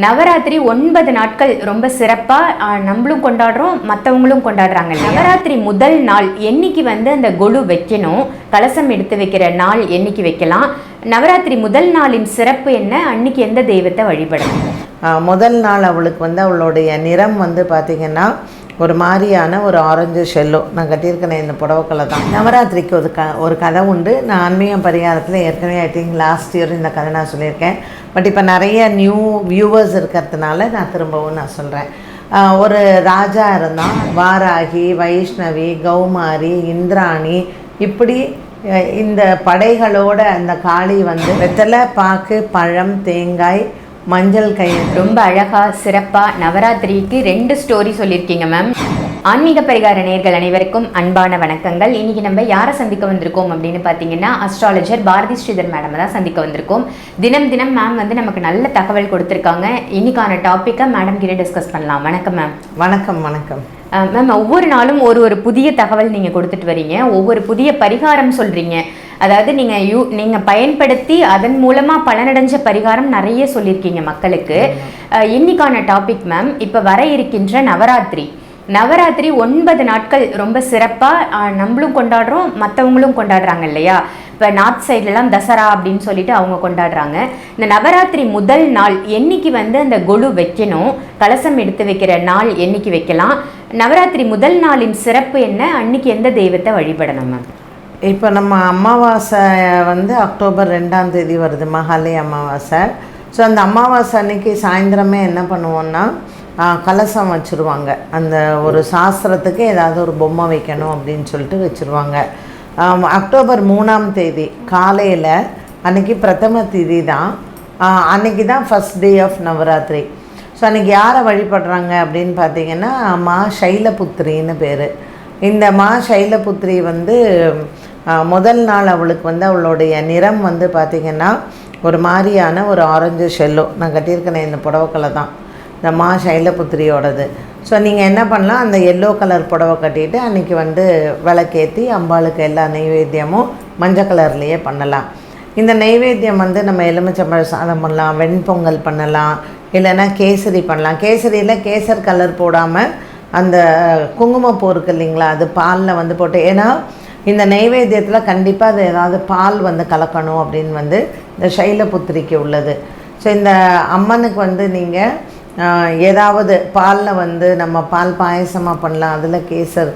நவராத்திரி ஒன்பது நாட்கள் ரொம்ப சிறப்பாக நம்மளும் கொண்டாடுறோம் மற்றவங்களும் கொண்டாடுறாங்க நவராத்திரி முதல் நாள் என்னைக்கு வந்து அந்த கொலு வைக்கணும் கலசம் எடுத்து வைக்கிற நாள் என்னைக்கு வைக்கலாம்? நவராத்திரி முதல் நாளின் சிறப்பு என்ன? அன்னைக்கு எந்த தெய்வத்தை வழிபடணும்? முதல் நாள் அவளுக்கு வந்து அவளுடைய நிறம் வந்து பார்த்திங்கன்னா ஒரு மாதிரியான ஒரு ஆரஞ்சு ஷெல்லோ நான் கட்டியிருக்கேன் இந்த புடவைக்களை தான். நவராத்திரிக்கு ஒரு க ஒரு கதை உண்டு. நான் ஆன்மீக பரிகாரத்தில் ஏற்கனவே ஐ திங்க் லாஸ்ட் இயர் இந்த கதை நான் சொல்லியிருக்கேன். பட் இப்போ நிறைய நியூ வியூவர்ஸ் இருக்கிறதுனால நான் திரும்பவும் நான் சொல்கிறேன் ஒரு ராஜா இருந்தான். வாராகி வைஷ்ணவி கௌமாரி இந்திராணி. இப்படி இந்த படைகளோட அந்த காளி வந்து வெத்தலை பாக்கு பழம் தேங்காய் மஞ்சள் கயிறு ரொம்ப அழகா சிறப்பா நவராத்திரிக்கு ரெண்டு ஸ்டோரி சொல்லியிருக்கீங்க மேம் ஆன்மீக பரிகார நேர்கள் அனைவருக்கும் அன்பான வணக்கங்கள். இன்னைக்கு நம்ம யாரை சந்திக்க வந்திருக்கோம் அப்படின்னு பார்த்தீங்கன்னா அஸ்ட்ராலஜர் பாரதி ஸ்ரீதர் மேடம் தான் சந்திக்க வந்திருக்கோம். தினம் தினம் மேம் வந்து நமக்கு நல்ல தகவல் கொடுத்துருக்காங்க. இன்னைக்கான டாப்பிக்கை மேடம் கிட்ட டிஸ்கஸ் பண்ணலாம். வணக்கம் மேம் வணக்கம் வணக்கம். மேம் ஒவ்வொரு நாளும் ஒரு ஒரு புதிய தகவல் நீங்கள் கொடுத்துட்டு வரீங்க. ஒவ்வொரு புதிய பரிகாரம் சொல்கிறீங்க அதாவது நீங்கள் யூ நீங்கள் பயன்படுத்தி அதன் மூலமாக பலனடைஞ்ச பரிகாரம் நிறைய சொல்லியிருக்கீங்க மக்களுக்கு. இன்னைக்கான டாபிக் மேம் இப்போ வர இருக்கின்ற நவராத்திரி. நவராத்திரி ஒன்பது நாட்கள் ரொம்ப சிறப்பாக நம்மளும் கொண்டாடுறோம் மற்றவங்களும் கொண்டாடுறாங்க இல்லையா? இப்போ நார்த் சைட்லலாம் தசரா அப்படின்னு சொல்லிட்டு அவங்க கொண்டாடுறாங்க. இந்த நவராத்திரி முதல் நாள் என்னைக்கு வந்து அந்த கொலு வைக்கணும்? கலசம் எடுத்து வைக்கிற நாள் என்னைக்கு வைக்கலாம்? நவராத்திரி முதல் நாளின் சிறப்பு என்ன? அன்னைக்கு எந்த தெய்வத்தை வழிபடணும் மேம் இப்போ நம்ம அமாவாசை வந்து அக்டோபர் ரெண்டாம் தேதி வருது மகாலய அமாவாசை. ஸோ அந்த அமாவாசை அன்னைக்கு சாயந்தரமே என்ன பண்ணுவோன்னா கலசம் வச்சுருவாங்க. அந்த ஒரு சாஸ்திரத்துக்கு ஏதாவது ஒரு பொம்மை வைக்கணும் அப்படின்னு சொல்லிட்டு வச்சுருவாங்க. அக்டோபர் மூணாம் தேதி காலையில் அன்னைக்கு பிரதம திதி தான். அன்னைக்கு தான் first day of Navratri. So அன்றைக்கி யாரை வழிபடுறாங்க அப்படின்னு பார்த்தீங்கன்னா மா சைலபுத்திரின்னு பேர். இந்த மா சைலபுத்திரி வந்து முதல் நாள் அவளுக்கு வந்து அவளுடைய நிறம் வந்து பார்த்திங்கன்னா ஒரு மாதிரியான ஒரு ஆரஞ்சு ஷெல்லோ நான் கட்டியிருக்கேன் இந்த புடவைக்கலை தான். இந்த மா சைலபுத்திரியோடது. ஸோ நீங்கள் என்ன பண்ணலாம்? அந்த எல்லோ கலர் புடவை கட்டிட்டு அன்றைக்கி வந்து விளக்கேற்றி அம்பாளுக்கு எல்லா நெய்வேத்தியமும் மஞ்சள் கலர்லேயே பண்ணலாம். இந்த நெய்வேத்தியம் வந்து நம்ம எலுமிச்சம்பழ சாதம் பண்ணலாம் வெண்பொங்கல் பண்ணலாம் இல்லைன்னா கேசரி பண்ணலாம். கேசரியில் கேசர் கலர் போடாமல் அந்த குங்குமப்பூ இருக்குது இல்லைங்களா அது பாலில் வந்து போட்டு ஏன்னா இந்த நெய்வேத்தியத்தில் கண்டிப்பாக அது ஏதாவது பால் வந்து கலக்கணும் அப்படின்னு வந்து இந்த சைலபுத்திரிக்கு உள்ளது. ஸோ இந்த அம்மனுக்கு வந்து நீங்கள் ஏதாவது பாலில் வந்து நம்ம பால் பாயசமாக பண்ணலாம். அதில் கேசர்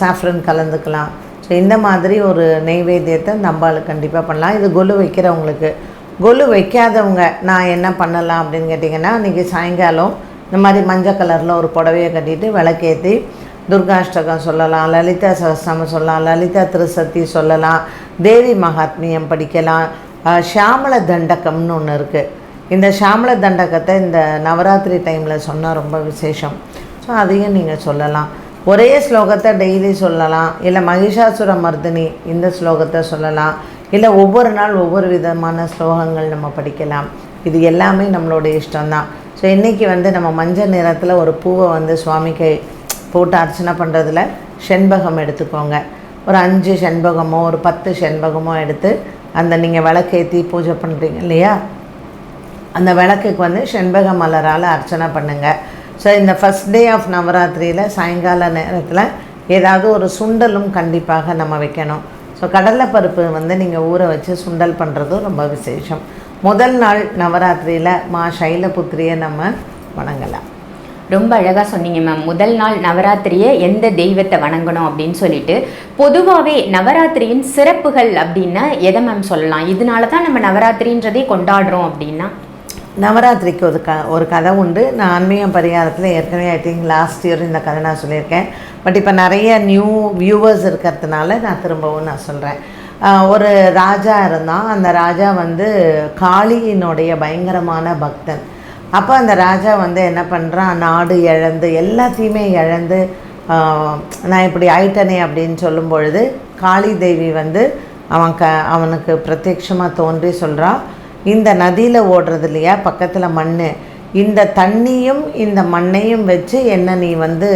சாஃப்ரன் கலந்துக்கலாம். ஸோ இந்த மாதிரி ஒரு நெய்வேத்தியத்தை நம்மளுக்கு கண்டிப்பாக பண்ணலாம். இது கொலு வைக்கிறவங்களுக்கு கொலு வைக்காதவங்க நான் என்ன பண்ணலாம் அப்படின்னு கேட்டிங்கன்னா இன்றைக்கி சாயங்காலம் இந்த மாதிரி மஞ்சள் கலரில் ஒரு புடவையை கட்டிட்டு விளக்கேற்றி துர்காஷ்டகம் சொல்லலாம் லலிதா சகஸ்ரமம் சொல்லலாம் லலிதா திருசத்தி சொல்லலாம் தேவி மகாத்மியம் படிக்கலாம். ஷியாமல தண்டகம்னு ஒன்று இருக்குது இந்த ஷியாமல தண்டகத்தை இந்த நவராத்திரி டைமில் சொன்னால் ரொம்ப விசேஷம். ஸோ அதையும் நீங்கள் சொல்லலாம். ஒரே ஸ்லோகத்தை டெய்லி சொல்லலாம். இல்லை மகிஷாசுர மர்தினி இந்த ஸ்லோகத்தை சொல்லலாம். இல்லை ஒவ்வொரு நாள் ஒவ்வொரு விதமான ஸ்லோகங்கள் நம்ம படிக்கலாம். இது எல்லாமே நம்மளோட இஷ்டம்தான். ஸோ இன்றைக்கி வந்து நம்ம மஞ்சள் நிறத்தில் ஒரு பூவை வந்து சுவாமிக்கு போட்டு அர்ச்சனை பண்ணுறதுல செண்பகம் எடுத்துக்கோங்க. ஒரு அஞ்சு செண்பகமோ ஒரு பத்து செண்பகமோ எடுத்து அந்த நீங்கள் விளக்கேற்றி பூஜை பண்ணுறீங்க இல்லையா? அந்த விளக்குக்கு வந்து செண்பக மலரால் அர்ச்சனை பண்ணுங்கள் ஸோ இந்த ஃபஸ்ட் டே ஆஃப் நவராத்திரியில் சாயங்கால நேரத்தில் ஏதாவது ஒரு சுண்டலும் கண்டிப்பாக நம்ம வைக்கணும். ஸோ கடலைப்பருப்பு வந்து நீங்கள் ஊற வச்சு சுண்டல் பண்ணுறதும் ரொம்ப விசேஷம். முதல் நாள் நவராத்திரியில் மா சைலபுத்திரியை நம்ம வணங்கலாம். ரொம்ப அழகாக சொன்னீங்க மேம் முதல் நாள் நவராத்திரியை எந்த தெய்வத்தை வணங்கணும் அப்படின்னு சொல்லிட்டு. பொதுவாகவே நவராத்திரியின் சிறப்புகள் அப்படின்னா எதை மேம் சொல்லலாம்? இதனால தான் நம்ம நவராத்திரின்றதே கொண்டாடுறோம் அப்படின்னா. நவராத்திரிக்கு ஒரு க ஒரு கதை உண்டு. நான் ஆன்மீக பரிகாரத்தில் ஏற்கனவே ஐ திங்க் லாஸ்ட் இயர் இந்த கதை நான் சொல்லியிருக்கேன். பட் இப்போ நிறைய நியூ வியூவர்ஸ் இருக்கிறதுனால நான் திரும்பவும் நான் சொல்கிறேன் ஒரு ராஜா இருந்தான். அந்த ராஜா வந்து காளியினுடைய பயங்கரமான பக்தன். அப்போ அந்த ராஜா வந்து என்ன பண்ணுறான் நாடு இழந்து எல்லாத்தையுமே இழந்து நான் இப்படி ஆயிட்டனே அப்படின்னு சொல்லும் பொழுது காளி தேவி வந்து அவன் க அவனுக்கு பிரத்யட்சமாக தோன்றி சொல்கிறான் இந்த நதியில் ஓடுறது இல்லையா? பக்கத்தில் மண் இந்த தண்ணியும் இந்த மண்ணையும் வச்சு என்ன நீ வந்து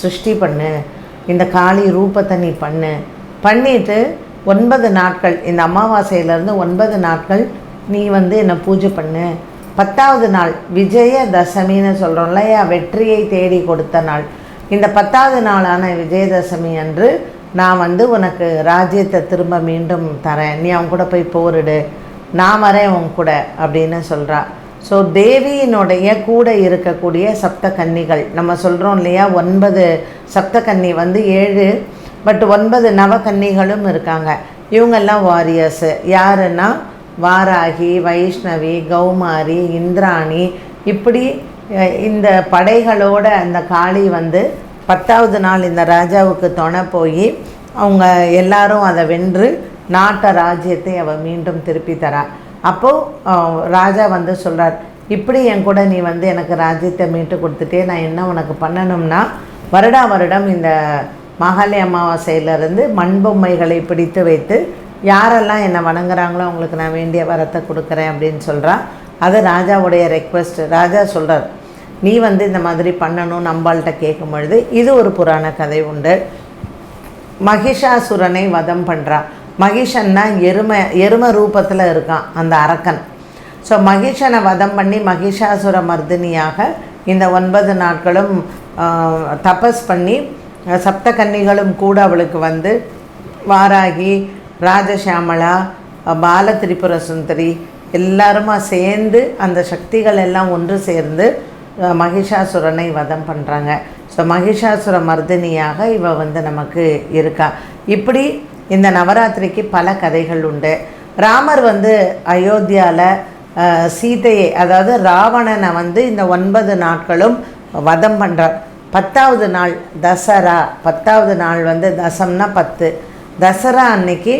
சிருஷ்டி பண்ணு. இந்த காளி ரூபத்தை நீ பண்ணு. பண்ணிட்டு ஒன்பது நாட்கள் இந்த அமாவாசையிலேருந்து ஒன்பது நாட்கள் நீ வந்து என்னை பூஜை பண்ணு. பத்தாவது நாள் விஜயதசமின்னு சொல்கிறோம் இல்லையா? வெற்றியை தேடி கொடுத்த நாள். இந்த பத்தாவது நாளான விஜயதசமி அன்று நான் வந்து உனக்கு ராஜ்யத்தை திரும்ப மீண்டும் தரேன். நீ அவன் கூட போய் போரிடு. நான் வரேன் உன் கூட அப்படின்னு சொல்கிறா ஸோ தேவியினுடைய கூட இருக்கக்கூடிய சப்த கன்னிகள் நம்ம சொல்கிறோம் இல்லையா? ஒன்பது சப்த கன்னி வந்து ஏழு பட் ஒன்பது நவகன்னிகளும் இருக்காங்க. இவங்கெல்லாம் வாரியர்ஸு யாருன்னா வாராகி வைஷ்ணவி கௌமாரி இந்திராணி இப்படி இந்த படைகளோட அந்த காளி வந்து பத்தாவது நாள் இந்த ராஜாவுக்கு துணை போய் அவங்க எல்லாரும் அதை வென்று நாட்ட ராஜ்யத்தை அவள் மீண்டும் திருப்பி தரா. அப்போது ராஜா வந்து சொல்கிறார் இப்படி என் கூட நீ வந்து எனக்கு ராஜ்யத்தை மீட்டு கொடுத்துட்டே நான் என்ன உனக்கு பண்ணணும்னா வருடா வருடம் இந்த மாகாளி அமாவாசையிலிருந்து மண்பொம்மைகளை பிடித்து வைத்து யாரெல்லாம் என்னை வணங்குறாங்களோ அவங்களுக்கு நான் வேண்டிய வரத்தை கொடுக்குறேன் அப்படின்னு சொல்கிறான் அது ராஜாவுடைய ரெக்வெஸ்ட் ராஜா சொல்கிறார் நீ வந்து இந்த மாதிரி பண்ணணும் நம்மள்கிட்ட கேட்கும் பொழுது இது ஒரு புராண கதை உண்டு. மகிஷாசுரனை வதம் பண்ணுறான் மகிஷன்னா எருமை எருமை ரூபத்தில் இருக்கான் அந்த அரக்கன். ஸோ மகிஷனை வதம் பண்ணி மகிஷாசுர மர்தினியாக இந்த ஒன்பது நாட்களும் தபஸ் பண்ணி சப்தகன்னிகளும் சப்த கன்னிகளும் கூட அவளுக்கு வந்து வாராகி ராஜசியாமலா பால திரிபுர சுந்தரி எல்லாருமா சேர்ந்து அந்த சக்திகள் எல்லாம் ஒன்று சேர்ந்து மகிஷாசுரனை வதம் பண்ணுறாங்க ஸோ மகிஷாசுர மர்தினியாக இவ வந்து நமக்கு இருக்கா. இப்படி இந்த நவராத்திரிக்கு பல கதைகள் உண்டு. ராமர் வந்து அயோத்தியாவில் சீதையை அதாவது ராவணனை வந்து இந்த ஒன்பது நாட்களும் வதம் பண்ணுறார் பத்தாவது நாள் தசரா பத்தாவது நாள் வந்து தசம்னா பத்து. தசரா அன்னைக்கு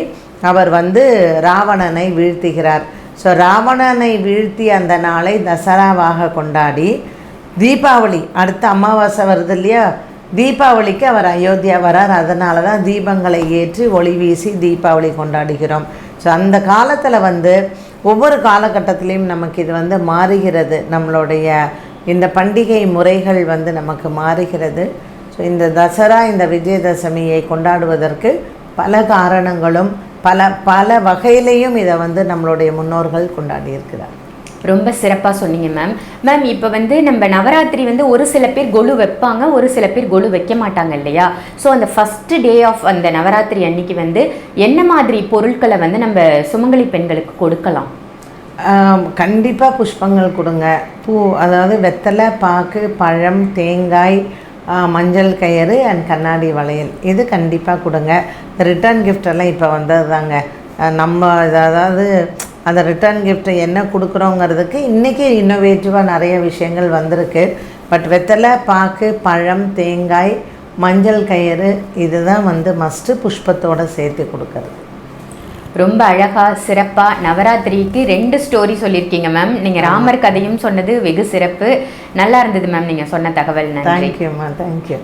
அவர் வந்து ராவணனை வீழ்த்துகிறார். ஸோ ராவணனை வீழ்த்தி அந்த நாளை தசராவாக கொண்டாடி தீபாவளி அடுத்த அமாவாசை வருது இல்லையா? தீபாவளிக்கு அவர் அயோத்தியா வரார். அதனால தான் தீபங்களை ஏற்றி ஒளி வீசி தீபாவளி கொண்டாடுகிறோம். ஸோ அந்த காலத்தில் வந்து ஒவ்வொரு காலகட்டத்திலையும் நமக்கு இது வந்து மாறுகிறது. நம்மளுடைய இந்த பண்டிகை முறைகள் வந்து நமக்கு மாறுகிறது. ஸோ இந்த தசரா இந்த விஜயதசமியை கொண்டாடுவதற்கு பல காரணங்களும் பல பல வகையிலையும் இதை வந்து நம்மளுடைய முன்னோர்கள் கொண்டாடி இருக்கிறார் ரொம்ப சிறப்பாக சொன்னீங்க மேம் மேம் இப்போ வந்து நம்ம நவராத்திரி வந்து ஒரு சில பேர் கொலு வைப்பாங்க ஒரு சில பேர் கொலு வைக்க மாட்டாங்க இல்லையா? ஸோ அந்த ஃபர்ஸ்ட் டே ஆஃப் அந்த நவராத்திரி அன்னைக்கு வந்து என்ன மாதிரி பொருட்களை வந்து நம்ம சுமங்கலி பெண்களுக்கு கொடுக்கலாம்? கண்டிப்பாக புஷ்பங்கள் கொடுங்க. பூ அதாவது வெத்தலை பாக்கு பழம் தேங்காய் மஞ்சள் கயிறு அண்ட் கண்ணாடி வளையல். இது கண்டிப்பாக கொடுங்க. ரிட்டர்ன் கிஃப்டெல்லாம் இப்போ வந்தது தாங்க நம்ம அதாவது அந்த ரிட்டர்ன் gift என்ன கொடுக்குறோங்கிறதுக்கு இன்றைக்கி இன்னோவேட்டிவாக நிறைய விஷயங்கள் வந்திருக்கு. பட் வெத்தலை பாக்கு பழம் தேங்காய் மஞ்சள் கயிறு இதுதான் வந்து மஸ்ட்டு புஷ்பத்தோடு சேர்த்து கொடுக்கறது. ரொம்ப அழகா சிறப்பா நவராத்திரிக்கு ரெண்டு ஸ்டோரி சொல்லியிருக்கீங்க மேம் நீங்க ராமர் கதையும் சொன்னது வெகு சிறப்பு. நல்லா இருந்தது மேம் நீங்க சொன்ன தகவல். நன்றி. தேங்க்யூம்மா தேங்க்யூ